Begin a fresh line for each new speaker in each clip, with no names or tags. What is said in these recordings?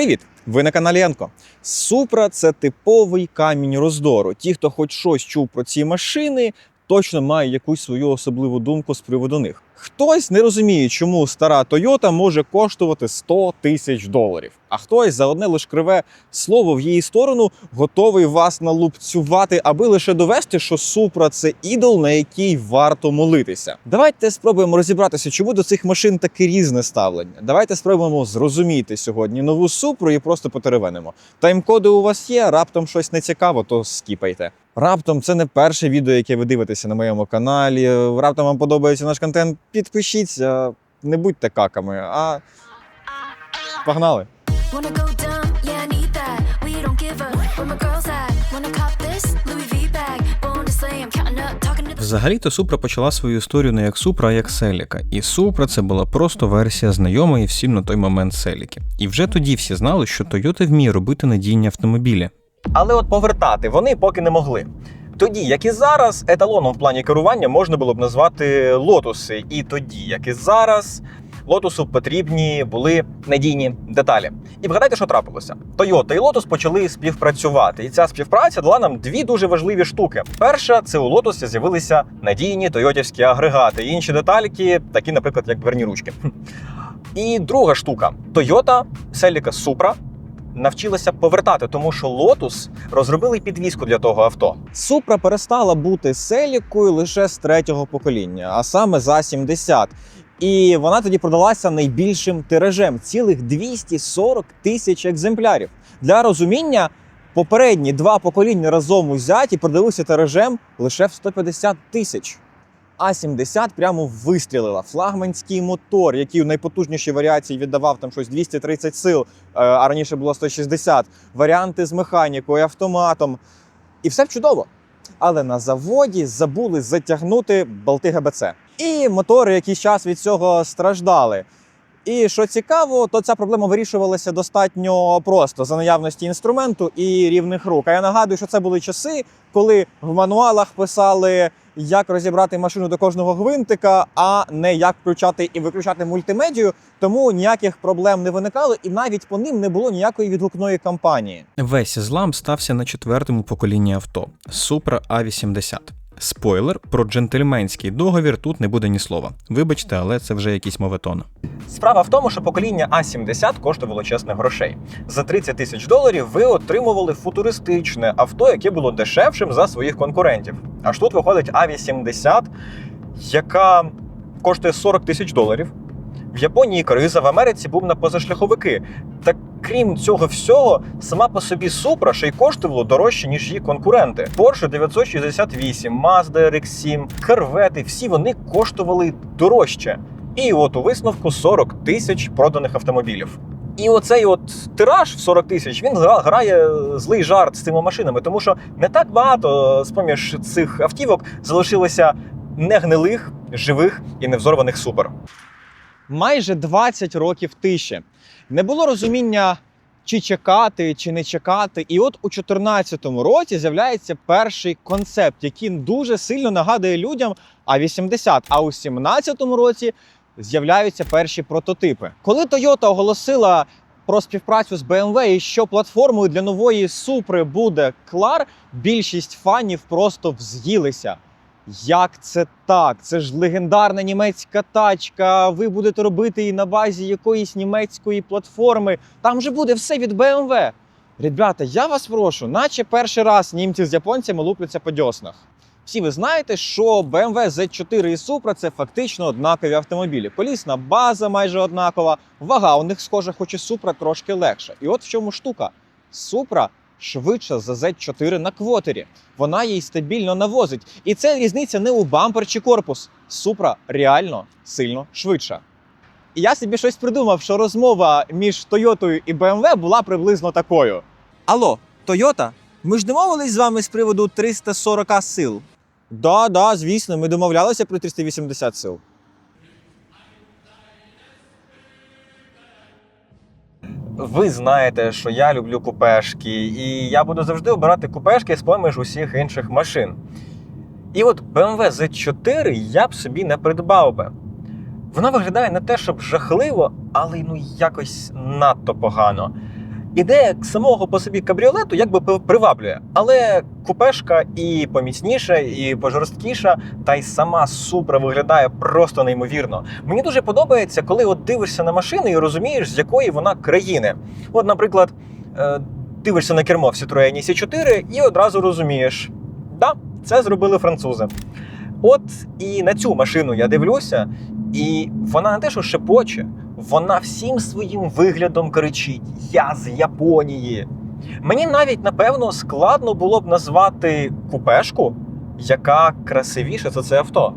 Привіт! Ви на каналі Енко. Супра це типовий камінь роздору. Ті, хто хоч щось чув про ці машини, точно має якусь свою особливу думку з приводу них. Хтось не розуміє, чому стара Toyota може коштувати 100 тисяч доларів, а хтось за одне лише криве слово в її сторону готовий вас налупцювати, аби лише довести, що Супра це ідол, на який варто молитися. Давайте спробуємо розібратися, чому до цих машин таке різне ставлення. Давайте спробуємо зрозуміти сьогодні нову Супру і просто потеревенимо. Тайм-коди у вас є, раптом щось не цікаво, то скіпайте. Раптом це не перше відео, яке ви дивитеся на моєму каналі. Раптом вам подобається наш контент. Підпишіться, не будьте каками, а погнали!
Взагалі-то Супра почала свою історію не як Супра, а як Селіка. І Супра це була просто версія знайомої всім на той момент Селіки. І вже тоді всі знали, що Toyota вміє робити надійні автомобілі.
Але от повертати вони поки не могли. Тоді, як і зараз, еталоном в плані керування можна було б назвати лотуси. І тоді, як і зараз, лотусу потрібні були надійні деталі. І вгадайте, що трапилося. Toyota і Lotus почали співпрацювати, і ця співпраця дала нам дві дуже важливі штуки. Перша це у Lotus з'явилися надійні тойотівські агрегати. Інші детальки, такі, наприклад, як дверні ручки. І друга штука: Toyota Celica Supra навчилася повертати, тому що Lotus розробили підвіску для того авто. Супра перестала бути селікою лише з третього покоління, а саме за 70. І вона тоді продалася найбільшим тиражем цілих 240 тисяч екземплярів. Для розуміння, попередні два покоління разом узяті продалися тиражем лише в 150 тисяч. А70 прямо вистрілила. Флагманський мотор, який у найпотужнішій варіації віддавав там щось 230 сил, е, а раніше було 160. Варіанти з механікою, автоматом. І все чудово. Але на заводі забули затягнути болти ГБЦ. І мотори якийсь час від цього страждали. І що цікаво, то ця проблема вирішувалася достатньо просто за наявності інструменту і рівних рук. А я нагадую, що це були часи, коли в мануалах писали, як розібрати машину до кожного гвинтика, а не як включати і виключати мультимедію. Тому ніяких проблем не виникало, і навіть по ним не було ніякої відгукної кампанії.
Весь злам стався на четвертому поколінні авто Supra A80. Спойлер про джентльменський договір тут не буде ні слова. Вибачте, але це вже якийсь моветон.
Справа в тому, що покоління А70 коштувало чесних грошей. За 30 тисяч доларів ви отримували футуристичне авто, яке було дешевшим за своїх конкурентів. Аж тут виходить А80, яка коштує 40 тисяч доларів. В Японії криза, в Америці був на позашляховики. Та крім цього всього, сама по собі Супра ще й коштувала дорожче, ніж її конкуренти. Porsche 968, Mazda RX-7, Corvette, всі вони коштували дорожче. І от у висновку 40 тисяч проданих автомобілів. І оцей от тираж в 40 тисяч він грає злий жарт з цими машинами, тому що не так багато з поміж цих автівок залишилося негнилих, живих і невзорваних супер. Майже 20 років тиші. Не було розуміння, чи чекати, чи не чекати. І от у 2014 році з'являється перший концепт, який дуже сильно нагадує людям А80. А у 2017 році з'являються перші прототипи. Коли Toyota оголосила про співпрацю з BMW і що платформою для нової Супри буде Клар, більшість фанів просто вз'їлися. Як це так? Це ж легендарна німецька тачка. Ви будете робити її на базі якоїсь німецької платформи. Там же буде все від BMW. Ребята, я вас прошу, наче перший раз німці з японцями лупляться по дьоснах. Всі ви знаєте, що BMW Z4 і Supra – це фактично однакові автомобілі. Колісна база майже однакова, вага у них схожа, хоч і Supra трошки легша. І от в чому штука: Supra швидша за Z4 на квотері. Вона її стабільно навозить. І це різниця не у бампер чи корпус. Supra реально сильно швидша. І я собі щось придумав, що розмова між Тойотою і BMW була приблизно такою. Алло, Тойота? Ми ж домовились з вами з приводу 340 сил. Да, да, звісно, ми домовлялися про 380 сил. Ви знаєте, що я люблю купешки, і я буду завжди обирати купешки з поміж усіх інших машин. І от BMW Z4 я б собі не придбав би. Вона виглядає не те, щоб жахливо, але ну якось надто погано. Ідея самого по собі кабріолету якби приваблює, але купешка і поміцніша, і пожорсткіша, та й сама супра виглядає просто неймовірно. Мені дуже подобається, коли от дивишся на машину і розумієш, з якої вона країни. От, наприклад, е, дивишся на кермо в Citroën C4 і одразу розумієш, да, це зробили французи. От і на цю машину я дивлюся, і вона не те, що шепоче, вона всім своїм виглядом кричить: Я з Японії. Мені навіть напевно складно було б назвати купешку, яка красивіша за це авто.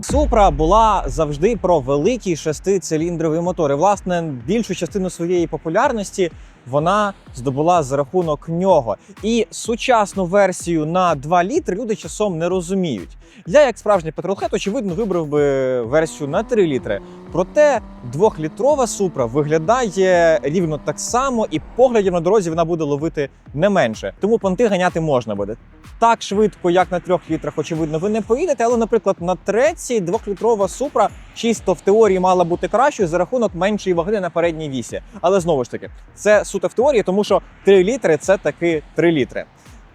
Супра була завжди про великі шестициліндрові мотори. Власне, більшу частину своєї популярності вона здобула за рахунок нього. І сучасну версію на 2 літри люди часом не розуміють. Я, як справжній петролхет, очевидно, вибрав би версію на 3 літри. Проте двохлітрова супра виглядає рівно так само, і поглядів на дорозі вона буде ловити не менше. Тому понти ганяти можна буде так швидко, як на трьох літрах, очевидно, ви не поїдете. Але, наприклад, на треці двохлітрова супра чисто в теорії мала бути кращою за рахунок меншої ваги на передній вісі. Але знову ж таки, це суто в теорії, тому що 3 літри це таки 3 літри.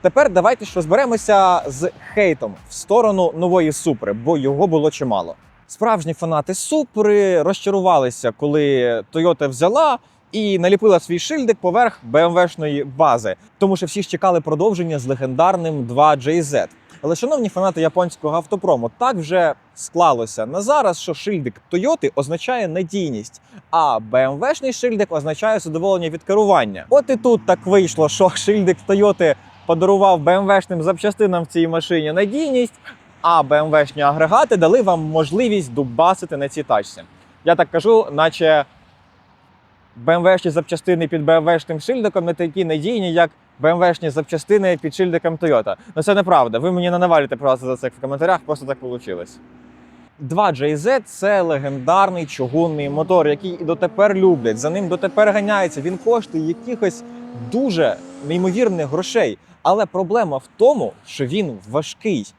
Тепер давайте ж розберемося з хейтом в сторону нової супри, бо його було чимало. Справжні фанати супри розчарувалися, коли Toyota взяла і наліпила свій шильдик поверх BMW-шної бази, тому що всі ж чекали продовження з легендарним 2JZ. Але, шановні фанати японського автопрому, так вже склалося на зараз, що шильдик Toyota означає надійність, а BMW-шний шильдик означає задоволення від керування. От і тут так вийшло, що шильдик Toyota подарував BMW-шним запчастинам в цій машині надійність, а BMW-шні агрегати дали вам можливість дубасити на цій тачці. Я так кажу, наче BMW-шні запчастини під BMW-шним шильдиком не такі надійні, як BMW-шні запчастини під шильдиком Toyota. Ну це неправда. Ви мені не навалюєте просто за це в коментарях, просто так вийшло. 2JZ – це легендарний чугунний мотор, який і дотепер люблять. За ним дотепер ганяються. Він коштує якихось дуже неймовірних грошей. Але проблема в тому, що він важкий.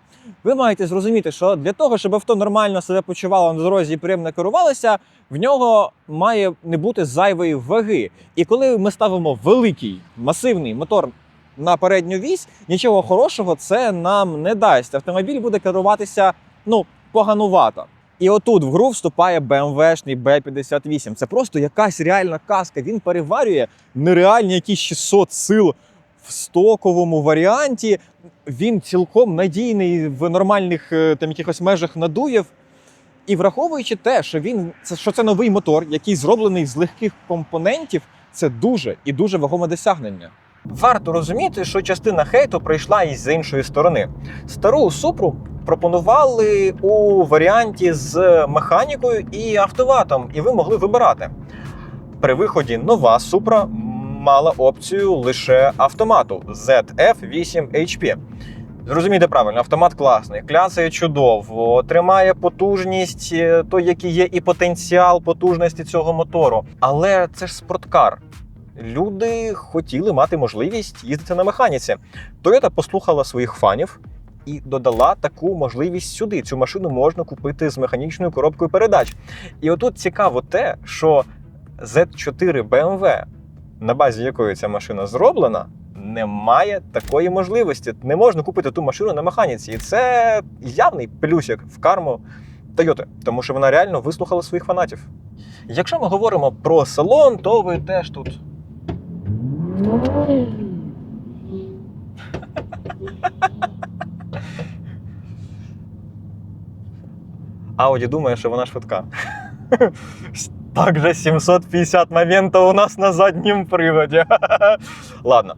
Ви маєте зрозуміти, що для того, щоб авто нормально себе почувало на дорозі і приємно керувалося, в нього має не бути зайвої ваги. І коли ми ставимо великий масивний мотор на передню вісь, нічого хорошого це нам не дасть. Автомобіль буде керуватися ну поганувато. І отут в гру вступає BMW-шний B58. Це просто якась реальна казка. Він переварює нереальні якісь 600 сил в стоковому варіанті. Він цілком надійний в нормальних е, там якихось межах надуїв. І враховуючи те, що він що це новий мотор, який зроблений з легких компонентів, це дуже і дуже вагоме досягнення.
Варто розуміти, що частина хейту прийшла із з іншої сторони. Стару супру пропонували у варіанті з механікою і автоматом, і ви могли вибирати. При виході нова супра мала опцію лише автомату ZF8HP. Зрозумійте правильно, автомат класний, кляцає чудово, тримає потужність, е, той, який є, і потенціал потужності цього мотору. Але це ж спорткар. Люди хотіли мати можливість їздити на механіці. Toyota послухала своїх фанів і додала таку можливість сюди. Цю машину можна купити з механічною коробкою передач. І отут цікаво те, що Z4 BMW, на базі якої ця машина зроблена, немає такої можливості. Не можна купити ту машину на механіці. І це явний плюсик в карму Toyota, тому що вона реально вислухала своїх фанатів. Якщо ми говоримо про салон, то ви теж тут Ауді думає, що вона швидка. Так же 750 моментів у нас на задньому приводі. Ладно.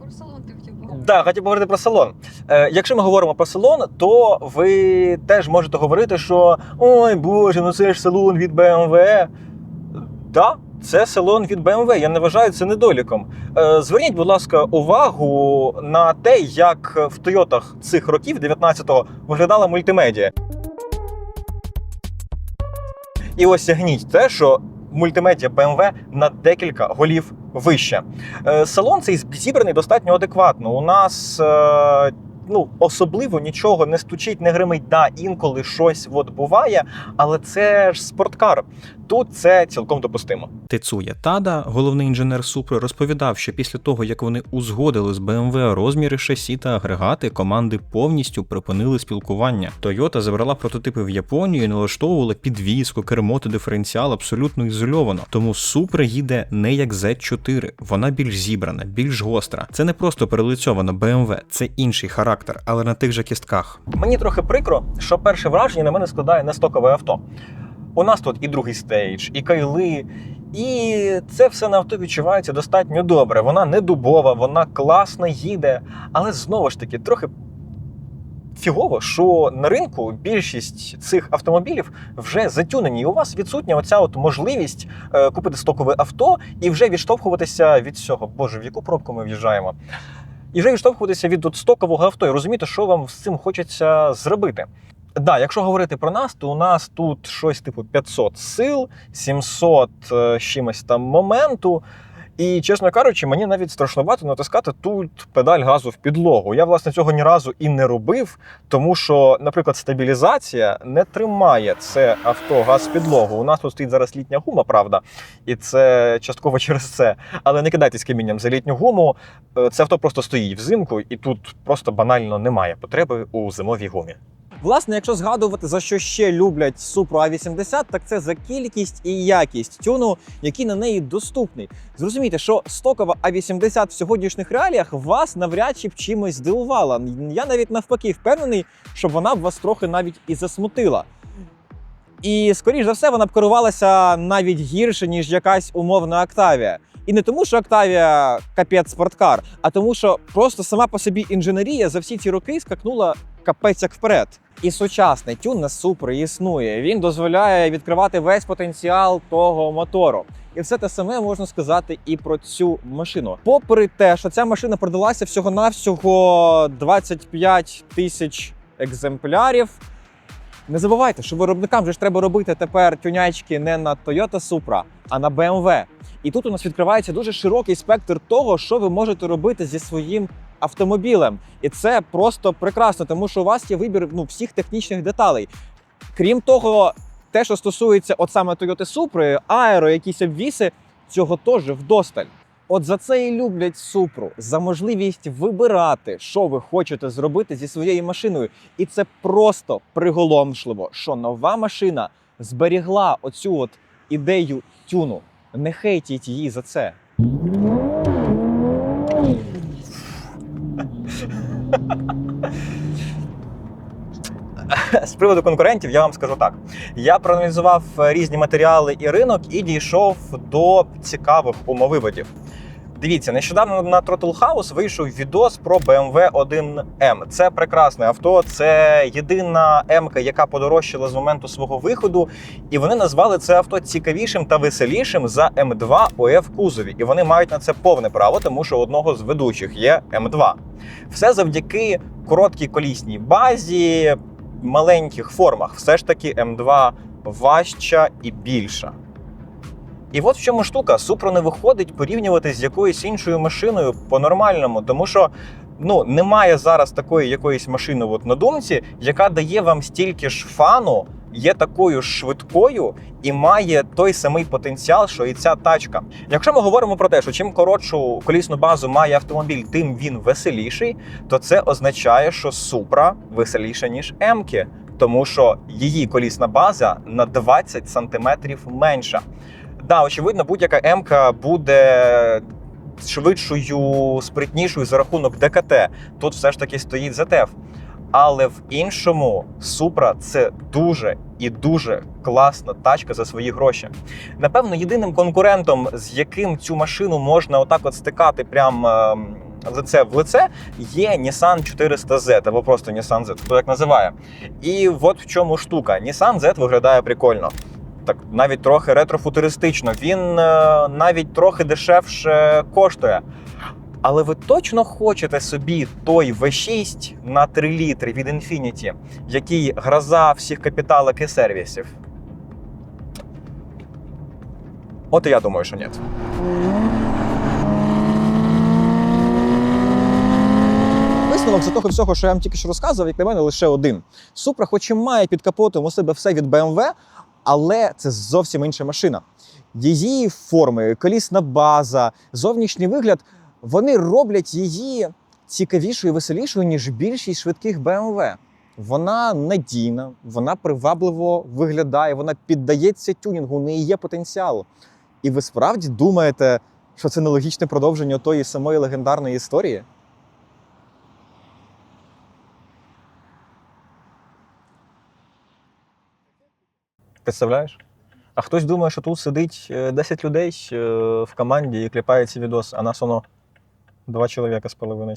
Про салон ти хотів поговорити.
Да, хотів поговорити про салон. Е, якщо ми говоримо про салон, то ви теж можете говорити, що ой Боже, ну це ж салон від BMW. Да, це салон від BMW. Я не вважаю це недоліком. Е, зверніть, будь ласка, увагу на те, як в Тойотах цих років 19-го виглядала мультимедіа. І осягніть те, що мультимедіа BMW на декілька голів вище. Е, Салон цей зібраний достатньо адекватно. У нас е, ну особливо нічого не стучить, не гримить. Да, інколи щось от буває, але це ж спорткар. Тут це цілком допустимо.
Тецуя Тада, головний інженер Супри, розповідав, що після того, як вони узгодили з BMW розміри шасі та агрегати, команди повністю припинили спілкування. Toyota забрала прототипи в Японію і налаштовувала підвізку, кермо та диференціал абсолютно ізольовано. Тому Супра їде не як Z4, вона більш зібрана, більш гостра. Це не просто перелицьована BMW, це інший характер, але на тих же кістках.
Мені трохи прикро, що перше враження на мене складає не стокове авто. У нас тут і другий стейдж, і кайли, і це все на авто відчувається достатньо добре. Вона не дубова, вона класно їде, але знову ж таки трохи. Фігово, що на ринку більшість цих автомобілів вже затюнені, і у вас відсутня оця от можливість е, купити стокове авто і вже відштовхуватися від цього. Боже, в яку пробку ми в'їжджаємо? І вже відштовхуватися від от стокового авто і розуміти, що вам з цим хочеться зробити. Да, якщо говорити про нас, то у нас тут щось типу 500 сил, 700 е, чимось там моменту. І, чесно кажучи, мені навіть страшнувато натискати тут педаль газу в підлогу. Я, власне, цього ні разу і не робив, тому що, наприклад, стабілізація не тримає це авто газ в підлогу. У нас тут стоїть зараз літня гума, правда, і це частково через це. Але не кидайтесь камінням за літню гуму. Е, Це авто просто стоїть взимку, і тут просто банально немає потреби у зимовій гумі.
Власне, якщо згадувати за що ще люблять Supra A80, так це за кількість і якість тюну, який на неї доступний. Зрозумійте, що стокова A80 в сьогоднішніх реаліях вас навряд чи б чимось здивувала. Я навіть навпаки впевнений, що вона б вас трохи навіть і засмутила. І скоріш за все, вона б керувалася навіть гірше, ніж якась умовна Octavia. І не тому, що Octavia капець спорткар, а тому, що просто сама по собі інженерія за всі ці роки скакнула капець як вперед. І сучасний тюн на Supra існує. Він дозволяє відкривати весь потенціал того мотору. І все те саме можна сказати і про цю машину. Попри те, що ця машина продалася всього-навсього 25 тисяч екземплярів. Не забувайте, що виробникам же ж треба робити тепер тюнячки не на Toyota Supra, а на BMW. І тут у нас відкривається дуже широкий спектр того, що ви можете робити зі своїм автомобілем. І це просто прекрасно, тому що у вас є вибір ну, всіх технічних деталей. Крім того, те, що стосується от саме Toyota Supra, аеро, якісь обвіси, цього теж вдосталь. От за це і люблять Супру, за можливість вибирати, що ви хочете зробити зі своєю машиною. І це просто приголомшливо, що нова машина зберігла оцю от ідею тюну. Не хейтіть її за це.
З приводу конкурентів я вам скажу так: я проаналізував е, різні матеріали і ринок і дійшов до цікавих умовиводів. Дивіться, нещодавно на Throttle House вийшов відос про BMW 1M. Це прекрасне авто, це єдина М, яка подорожчала з моменту свого виходу, і вони назвали це авто цікавішим та веселішим за М2 ОФ кузові. І вони мають на це повне право, тому що одного з ведучих є М2. Все завдяки короткій колісній базі, маленьких формах. Все ж таки М2 важча і більша. І от в чому штука, Супро не виходить порівнювати з якоюсь іншою машиною по-нормальному, тому що ну, немає зараз такої якоїсь машини от на думці, яка дає вам стільки ж фану, є такою швидкою і має той самий потенціал, що і ця тачка. Якщо ми говоримо про те, що чим коротшу колісну базу має автомобіль, тим він веселіший, то це означає, що Супра веселіша, ніж Емки, тому що її колісна база на 20 сантиметрів менша. Да, очевидно, будь-яка М-ка буде швидшою, спритнішою за рахунок ДКТ. Тут все ж таки стоїть ZF. Але в іншому Supra це дуже і дуже класна тачка за свої гроші. Напевно, єдиним конкурентом, з яким цю машину можна отак от стикати прям ем, лице в лице, є Nissan 400Z, або просто Nissan Z, хто як називає. І от в чому штука: Nissan Z виглядає прикольно так навіть трохи ретрофутуристично. Він е, навіть трохи дешевше коштує. Але ви точно хочете собі той V6 на 3 літри від Infiniti, який гроза всіх капіталок і сервісів? От і я думаю, що ні.
Висновок
висновок з того всього, що я вам тільки що розказував, як на мене, лише один. Супра, хоч і має під капотом у себе все від BMW, але це зовсім інша машина. Її форми, колісна база, зовнішній вигляд вони роблять її цікавішою і веселішою, ніж більшість швидких BMW. Вона надійна, вона привабливо виглядає, вона піддається тюнінгу, у неї є потенціал. І ви справді думаєте, що це нелогічне продовження тої самої легендарної історії?
Представляєш? А хтось думає, що тут сидить е, 10 людей е, в команді і кліпає ці відоси, а нас воно два чоловіка з половиною.